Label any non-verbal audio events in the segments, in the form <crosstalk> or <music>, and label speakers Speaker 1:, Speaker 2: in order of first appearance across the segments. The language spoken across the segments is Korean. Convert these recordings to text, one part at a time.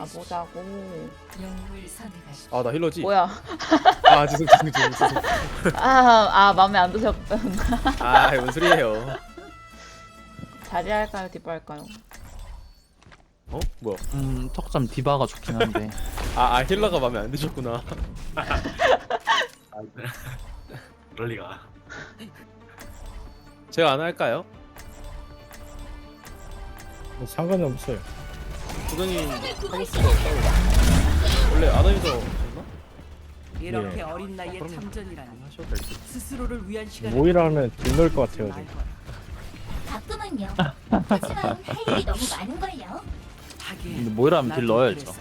Speaker 1: 가보자고.
Speaker 2: 영웅을 선택하십시오.
Speaker 3: 아 나 힐러지?
Speaker 1: 뭐야?
Speaker 3: 아 죄송 죄송 죄송 죄송 <laughs>
Speaker 1: 아, 아 마음에 안 드셨던.
Speaker 3: 아 뭔 소리예요
Speaker 1: 자리 할까요? 뒷발 할까요?
Speaker 3: 어? 뭐야
Speaker 4: 음 턱점 디바가 좋긴 한데
Speaker 3: 아, 아 힐러가 마음에 안 드셨구나 <laughs>
Speaker 5: 그럴 리가.
Speaker 3: 제가 안 할까요?
Speaker 6: 뭐 상관은 없어요.
Speaker 3: 부장님 하고 거 없다고 원래 아담이서 했나?
Speaker 7: 이렇게
Speaker 6: 예.
Speaker 7: 어린 나이에
Speaker 3: 그럼-
Speaker 7: 참전이라니
Speaker 3: 하셔도 될듯
Speaker 7: 스스로를 위한 시간
Speaker 6: 모이라 하면 딜 넣을 것 같아요. 지금.
Speaker 8: 가끔은요. 하지만 할 일이 너무 많은걸요.
Speaker 4: 근데 모이라 하면 딜 넣어야죠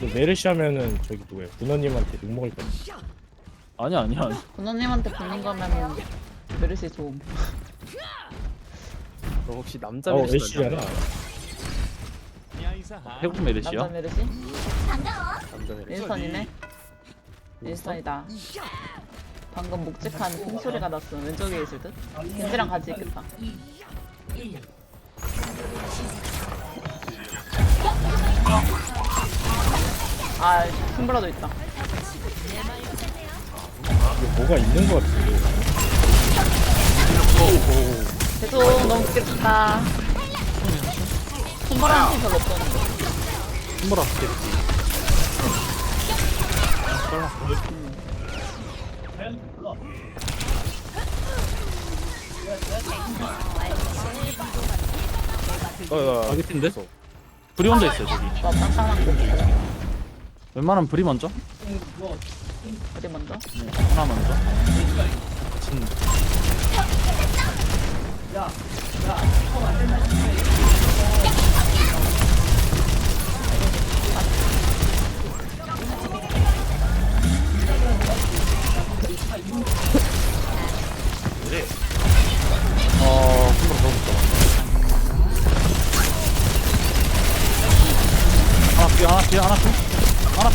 Speaker 6: 또 메르시 하면은 저기 누구예요? 군원님한테 욕 먹을 거예요.
Speaker 4: 아니 아니야
Speaker 1: 군호님한테 불린 거면은 메르시 좋음.
Speaker 3: 너 혹시 남자
Speaker 6: 어,
Speaker 3: 메리시
Speaker 6: 애쉬잖아.
Speaker 4: 태국
Speaker 1: 남자
Speaker 4: 메르시요?
Speaker 1: 메르시?
Speaker 3: 남자 메리시
Speaker 1: 윈스턴이네. 윈스턴이다. 방금 묵직한 쿵 소리가 났어. 왼쪽에 있을 듯. 겐지랑 같이 있겠다.
Speaker 2: 1.
Speaker 1: 아, 숨브라도 있다.
Speaker 6: 이게 뭐가 있는 것 같은데.
Speaker 1: 계속 너무 웃겼다. 숨브라는 팀 별로 없었는데.
Speaker 4: 손보라 스케치
Speaker 3: 어어
Speaker 4: 아기핀데? 불이 혼자 있어요 저기
Speaker 1: 나 딴딴한 거.
Speaker 4: 웬만하면 불이 먼저?
Speaker 1: 어디 먼저?
Speaker 4: 네, 하나 먼저 진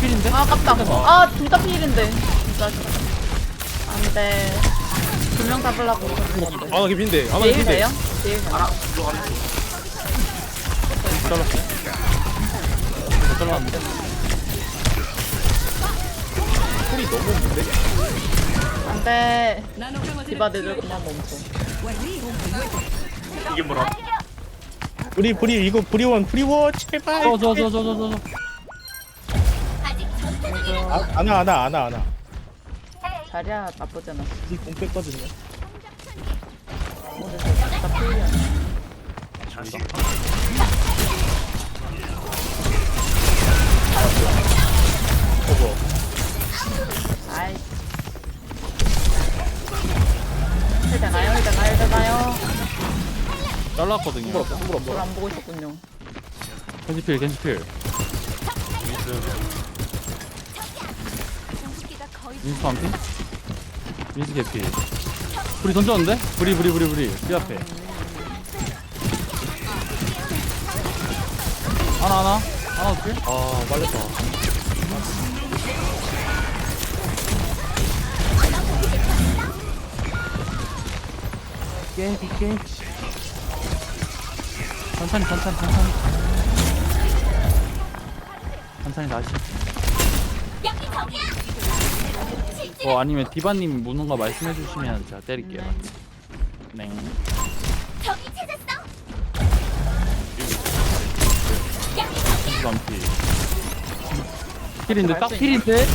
Speaker 4: 필인데?
Speaker 1: 아, 아깝다. 아, 둘다 피일인데. 진짜. 안 돼. 두명 잡으려고 그러는 건데.
Speaker 3: 아나 개빈데 아나
Speaker 1: 제일 돼요? 제일 돼요?
Speaker 4: 잘랐어. 잘랐는데?
Speaker 3: 소리 너무 없는데?
Speaker 1: 안 돼. 디바 내들 그만 멈춰.
Speaker 5: 이게 뭐라?
Speaker 6: 프리 프리 이거 프리원 프리원 제발.
Speaker 4: 어, 저, 저, 저, 저, 저, 저.
Speaker 8: 아직 전투는
Speaker 6: 아, 안아 안아 안아 안아.
Speaker 1: 자리야 나쁘지 않았어.
Speaker 6: 이공.
Speaker 1: 아이. 되나요? 힐 되나요?
Speaker 4: 잘랐거든요.
Speaker 1: 저를
Speaker 3: 뭐라
Speaker 1: 안 보고 있었군요.
Speaker 4: 겐지필, 겐지필. 민스 한 피? 민스 개피. 불이 던졌는데? 불이, 불이, 불이, 불이. 피 앞에. 하나, 하나. 하나 어떻게?
Speaker 3: 아 빨렸다
Speaker 4: 깨, 깨. 천천히, 천천히, 천천히. 천천히 다시.
Speaker 8: 여기 저기야.
Speaker 4: 어, 아니면 디바님 무는 거 말씀해 주시면 제가 때릴게요. 네.
Speaker 8: 저기 찾았어.
Speaker 4: 피. 필인데, 딱 필인데?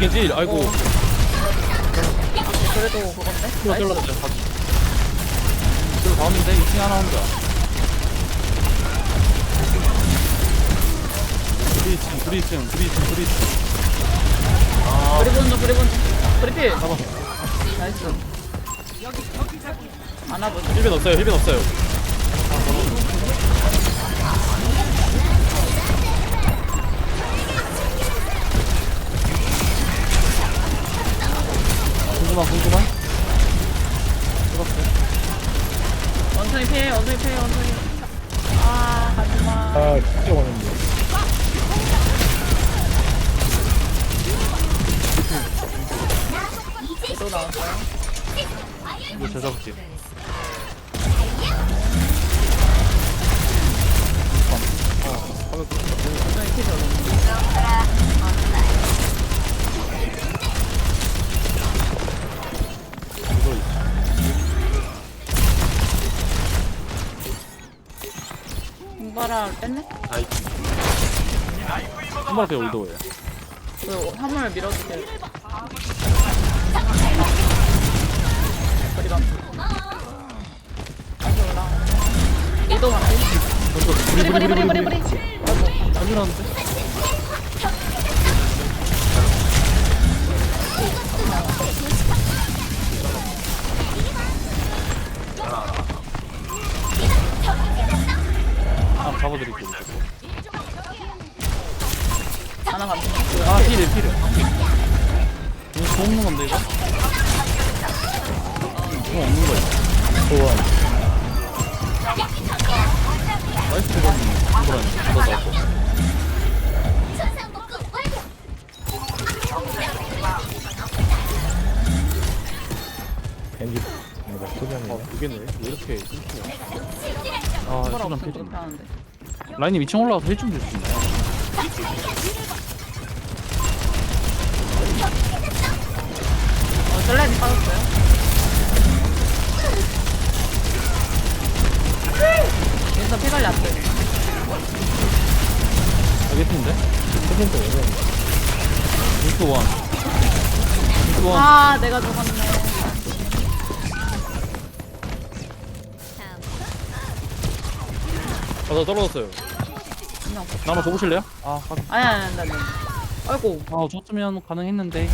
Speaker 3: 겐지 아이고
Speaker 1: 그래도 그건데?
Speaker 4: 다음인데 2층 하나 혼자. 우리 2층, 우리 2층, 우리 2층, 우리 2층.
Speaker 1: 브리 본주, 브리 본주. 브리 필. 나이스. 안아보자.
Speaker 3: 힐벤 없어요 힐벤 없어요
Speaker 1: 파라 뺐네?
Speaker 5: 아이
Speaker 4: 한번 앞에 올드오예요
Speaker 1: 그 화물 밀어주세요. 거리가 다시 올라. 이동 안 돼. 브리
Speaker 4: 브리
Speaker 1: 브리
Speaker 4: 브리
Speaker 1: 브리.
Speaker 4: 안 일어났는데?
Speaker 6: 뭔가
Speaker 3: 아
Speaker 6: 소변이네
Speaker 3: 이게네 왜 이렇게 끊기냐
Speaker 4: 아 수면
Speaker 1: 없으면 그렇게 하는데.
Speaker 4: 라인님 2층 올라가서 힐좀 줄 수 있나요?
Speaker 1: 어, 전라니 빠졌어요. 여기서 피 관리 안 돼.
Speaker 4: 알겠는데?
Speaker 6: 소변도 오면
Speaker 4: 루트 원. 루트 원.
Speaker 1: 아, 내가 죽었네.
Speaker 3: 아나 떨어졌어요.
Speaker 4: 나만 줘보실래요? 아, 확인.
Speaker 1: 아니, 아니, 아니, 아니. 아이고.
Speaker 4: 아, 줬으면 가능했는데.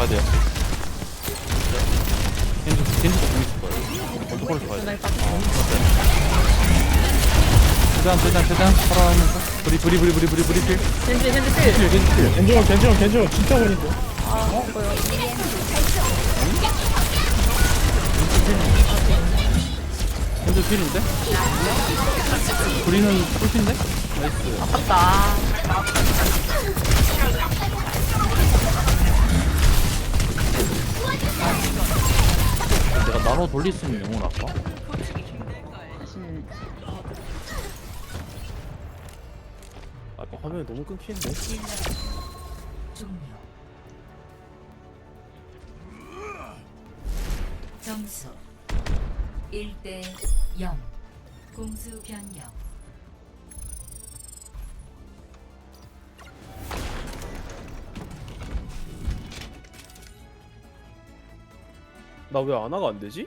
Speaker 4: 가야 돼요. 겐지, 겐지도 있을 거예요. 콜에서 가야 돼. 최대한, 최대한, 최대한 살아가면서. 브리, 브리, 브리, 브리, 브리, 브리, 필.
Speaker 1: 겐지, 겐지 필.
Speaker 4: 필, 겐지 필.
Speaker 6: 겐지원 겐지원 겐지원 진짜 보인데
Speaker 1: 아, 이거요.
Speaker 4: 겐지 필인데? 브리는 꿀핀데? 나이스.
Speaker 1: 아깝다.
Speaker 4: 내가 나눠 돌릴 수 있는 영혼 아까?
Speaker 1: 음.
Speaker 3: 아 화면이 너무 끊기는데.
Speaker 2: 점수 1대 0. 공수 변경.
Speaker 3: 나왜 아나가 안 되지?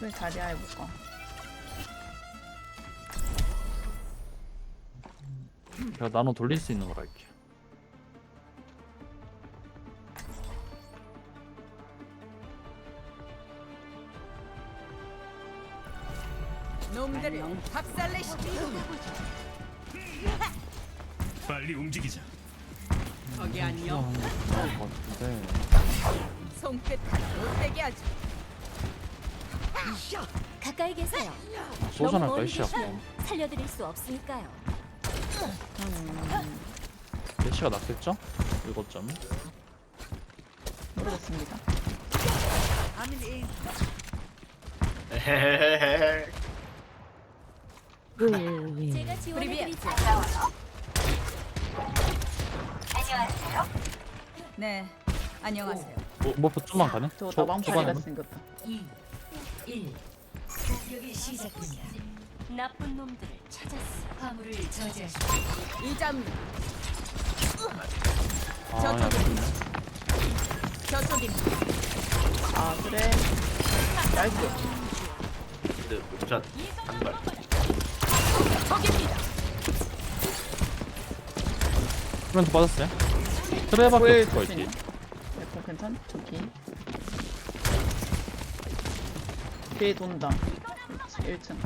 Speaker 1: 왜 자리야 해볼까?
Speaker 4: 제가 나눠 돌릴 수 있는 걸 할게.
Speaker 7: 놈들을 박살내 시키고
Speaker 5: 빨리 움직이자
Speaker 7: 거기 안녕.
Speaker 4: 나올 것 같은데.
Speaker 7: 손끝 못되게 하지.
Speaker 8: 가까이 계세요. 너무
Speaker 4: 할까,
Speaker 8: 멀리. 계시면 살려드릴 수 없으니까요.
Speaker 4: 대시가 낫겠죠? 이것 점.
Speaker 1: 모르겠습니다.
Speaker 8: 제가 지원해드리죠.
Speaker 7: 네. 안녕하세요.
Speaker 4: 버프 좀만 가네?
Speaker 1: 저
Speaker 4: 초-
Speaker 1: 나방파리가
Speaker 4: 초반에는?
Speaker 1: 생겼다.
Speaker 2: 2 1. 공격이 시작됩니다.
Speaker 8: 나쁜 놈들을 찾았어.
Speaker 2: 화물을 저지하십시오.
Speaker 7: 이점
Speaker 4: 아. 약했네.
Speaker 7: 저쪽입니다.
Speaker 1: 아, 그래. 나이스.
Speaker 5: 근데 샷 한발
Speaker 7: 저깁니다.
Speaker 4: 프런트 빠졌어요? 트레바크
Speaker 1: 왜
Speaker 4: 있을 거
Speaker 1: 줄수
Speaker 4: 있지.
Speaker 1: 있나? 괜찮? 저기. 뒤에 돈다. 1층.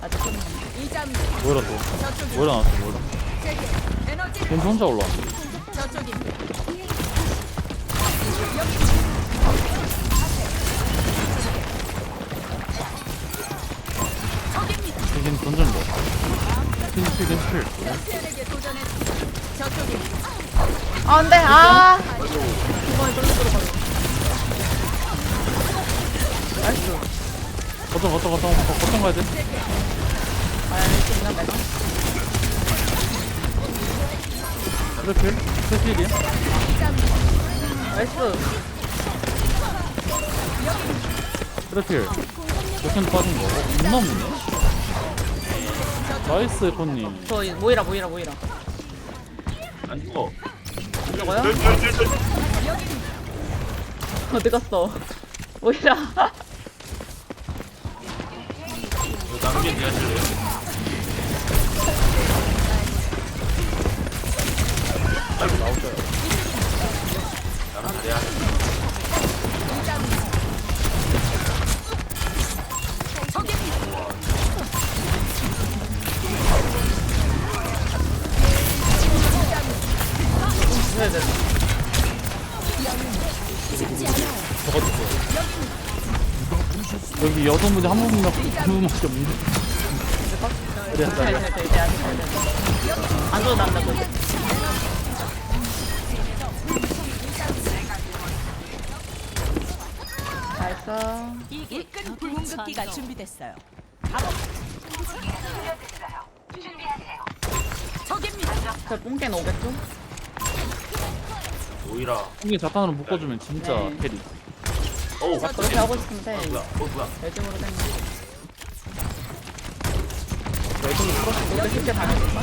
Speaker 1: 아직 끝났네.
Speaker 7: 이장미
Speaker 4: 모이라 또
Speaker 7: 저쪽입니다.
Speaker 4: 모이라 나왔어 모이라
Speaker 7: 제게 에너지
Speaker 4: 혼자 올라왔어
Speaker 7: 저쪽입니다. 도전했습니다. 저쪽입니다.
Speaker 1: 아, 안 돼! 아!
Speaker 4: 거점 거점 거점 거점 가야 돼
Speaker 1: 아?
Speaker 4: 트래필 트래필이야
Speaker 1: 나이스.
Speaker 4: 트래필 몇캔 빠진 거 어, 겁나 없네 나이스 코님
Speaker 1: 저 모이라, 모이라, 모이라.
Speaker 5: 안 죽어.
Speaker 1: 저거요? 어디 갔어? 모이라.
Speaker 5: 이거 남은 게 니가 실래요?
Speaker 4: 여기 여성분이 한 분만 한 분밖에 없는데 그래.
Speaker 1: 안 줘도 난다, 그거. 잘 써.
Speaker 7: 이끈 궁극기가 준비됐어요.
Speaker 1: 저 뽕깨는 오겠죠?
Speaker 5: 오이라.
Speaker 4: 이게 자탄으로 묶어주면 진짜
Speaker 1: 네.
Speaker 4: 캐리
Speaker 5: 어우,
Speaker 1: 저 그렇게 하고 싶은데,
Speaker 5: 뭐야? 어, 뭐야?
Speaker 1: 될지 모르겠네. 이렇게 쉽게 당해줄까?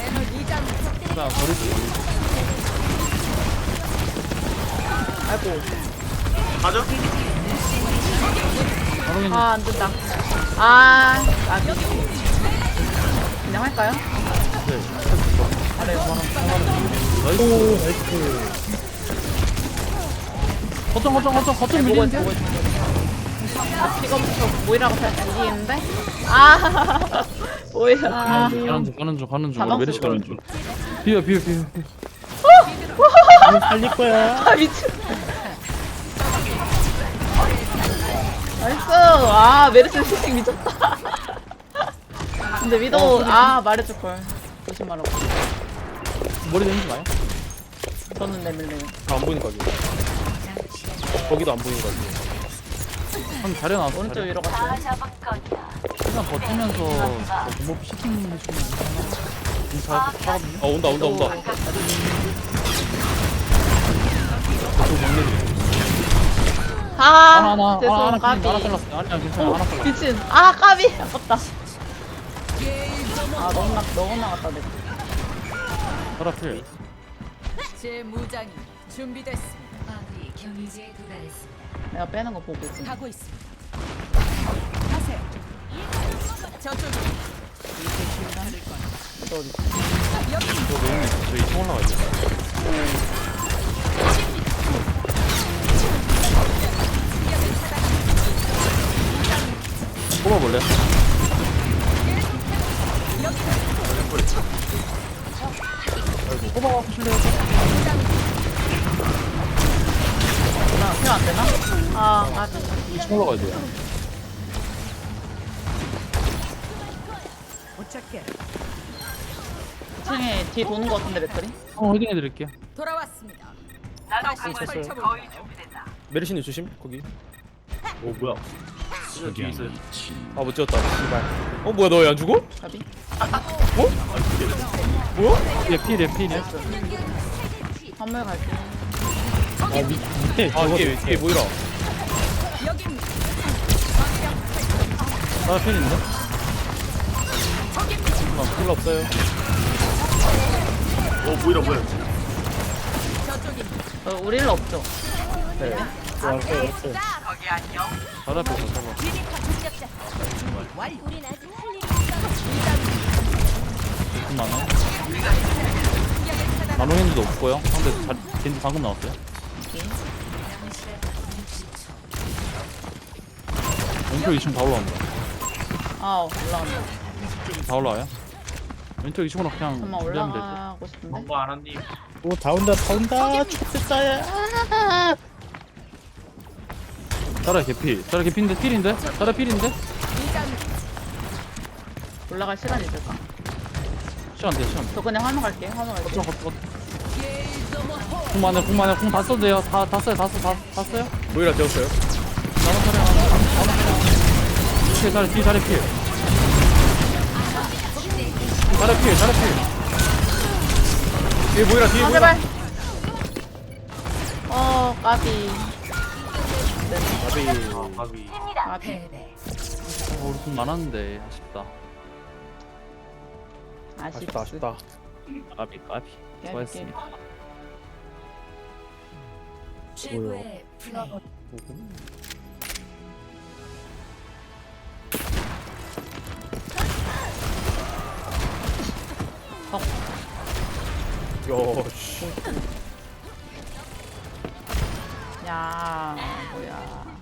Speaker 7: 에너지 이장미
Speaker 4: 그냥 버리지
Speaker 1: 아이고.
Speaker 4: 바로 그냥
Speaker 1: 아, 안 된다. 아, 아, 그냥 할까요?
Speaker 4: 네.
Speaker 1: 아래
Speaker 4: 나이스
Speaker 6: 나이스
Speaker 4: 거점 거점 거점 거점
Speaker 1: 보고
Speaker 4: 밀리는데
Speaker 1: 있어, 보고 있어. 아, 픽업부터 모이라고 잘 당기는데? 아, <laughs> 모이라.
Speaker 4: 가는 중 가는 중 가는 중 우리 메르시 가는 중 비벼 비벼 비벼 비벼.
Speaker 6: 살릴 거야
Speaker 1: 아, 미친. 나이스. 아, 메르스 시식 미쳤다. <laughs> 근데 위도, 아, 말해줄걸. 조심하라고.
Speaker 3: 머리 내리지 마요.
Speaker 1: 저는.
Speaker 3: 다안 보이니까 여기. 거기도 안 여기.
Speaker 4: 한 자리 나왔어
Speaker 1: 오른쪽. 위로 갔어요.
Speaker 4: 그냥 버티면서 공법 시키는 게 좀. 잘 하거든요
Speaker 3: 아 온다 온다 온다.
Speaker 1: 아,
Speaker 4: 하나 하나
Speaker 1: 죄송,
Speaker 4: 하나 하나
Speaker 1: 까비.
Speaker 4: 하나 잘랐어 아니야 괜찮아 하나 잘랐어
Speaker 1: 미친. 아, 까비. 아깝다. 아, 너무 나, 너무 나갔다, 내가.
Speaker 4: 파라필
Speaker 7: 제 무장이 준비됐습니다.
Speaker 2: 경유지에 도달했습니다.
Speaker 1: 내가 빼는 거 보고 있지.
Speaker 7: 가고 있습니다. 가세요. 저쪽
Speaker 1: 또 어디?
Speaker 4: 저 메인이 저 2층 올라가야 돼 뽑아볼래?
Speaker 1: 까비.
Speaker 4: 2층 올라가야 돼요
Speaker 7: 도착해.
Speaker 1: 2층에 뒤 도는 거 같은데, 맥거리?
Speaker 4: 어 확인해드릴게요
Speaker 7: 돌아왔습니다. 다시 펼쳐볼까요?
Speaker 3: 메르시님 조심 거기.
Speaker 5: 오, 뭐야? 진짜 뒤에 있어요.
Speaker 3: 아못 찍었다. 씨발. 어 뭐야 너 왜 안 죽어?
Speaker 1: 까비?
Speaker 4: 얘 필이야 필이야
Speaker 1: 선물 갈게.
Speaker 6: 아 밑, 밑에
Speaker 3: 아 뒤에 뒤에 모이라. 아 별로 없어요.
Speaker 5: 어, 보이라?
Speaker 7: 저쪽입니다.
Speaker 1: 어, 우리 일로 없죠?
Speaker 3: 네.
Speaker 6: 왔어요 왔어요
Speaker 4: 파라필 더 잡아
Speaker 8: 우린 아직 할 일이 있어.
Speaker 4: 많아. 나노 핸드도 없고요. 상대 자, 겐지 방금 나왔어요.
Speaker 1: 오케이.
Speaker 4: 왼쪽 2층 다 올라온다.
Speaker 1: 아 올라간다.
Speaker 4: 다 올라와요. 왼쪽 2층으로 그냥
Speaker 1: 잠깐만
Speaker 4: 준비하면 될 듯.
Speaker 1: 올라가고 싶은데.
Speaker 5: 뭔가 아나님.
Speaker 6: 오 다 온다 다 온다 좋겠다
Speaker 4: 자라 <laughs> 개피. 자라 개피인데 필인데? 자라 필인데?
Speaker 1: 올라갈 시간 있을까?
Speaker 4: 시간 돼 시간 돼.
Speaker 1: 저 그냥 화면 갈게. 화면 갈게.
Speaker 4: 걷어 걷어. 궁만해 궁만해 궁다 써도 돼요. 다, 다 써요 다 써, 다, 다 써요.
Speaker 3: 모이라 되었어요
Speaker 4: 뒤에 자리 뒤에 자리 필. 자리 필 자리 필.
Speaker 3: 뒤에 모이라 뒤에
Speaker 1: 아 제발. 어 까비.
Speaker 5: 아, 바비.
Speaker 1: 까비.
Speaker 4: 어, 우리 돈 많았는데 아쉽다.
Speaker 3: 아쉽다 아쉽다
Speaker 4: 까비 까비. 수고했습니다.
Speaker 2: 최고의 플레이.
Speaker 3: 야 씨
Speaker 1: 야 뭐야.